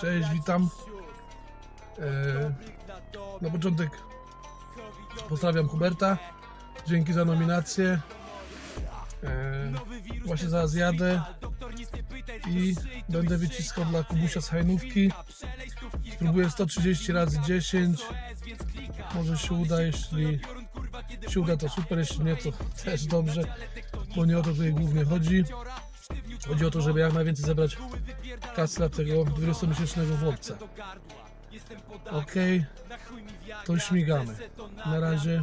Cześć, witam. E, na początek pozdrawiam Huberta. Dzięki za nominację. E, właśnie zaraz jadę i będę wyciskał dla Kubusia z Hajnówki. Spróbuję 130 razy 10. Może się uda, jeśli się uda to super, jeśli nie to też dobrze, bo nie o to tutaj głównie chodzi. Chodzi o to, żeby jak najwięcej zebrać kasy dla tego 20-miesięcznego chłopca. Okej, to śmigamy. Na razie.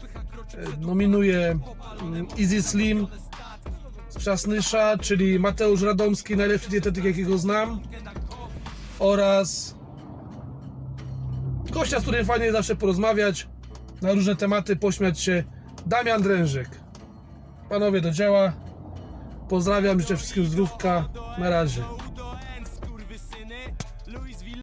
E, Nominuję mm, Easy Slim z Przasnysza, czyli Mateusz Radomski, najlepszy dietetyk jakiego znam. Oraz gościa, z którym fajnie zawsze porozmawiać, na różne tematy, pośmiać się, Damian Drężyk. Panowie do dzieła. Pozdrawiam, życzę wszystkiego zdrówka. Na razie.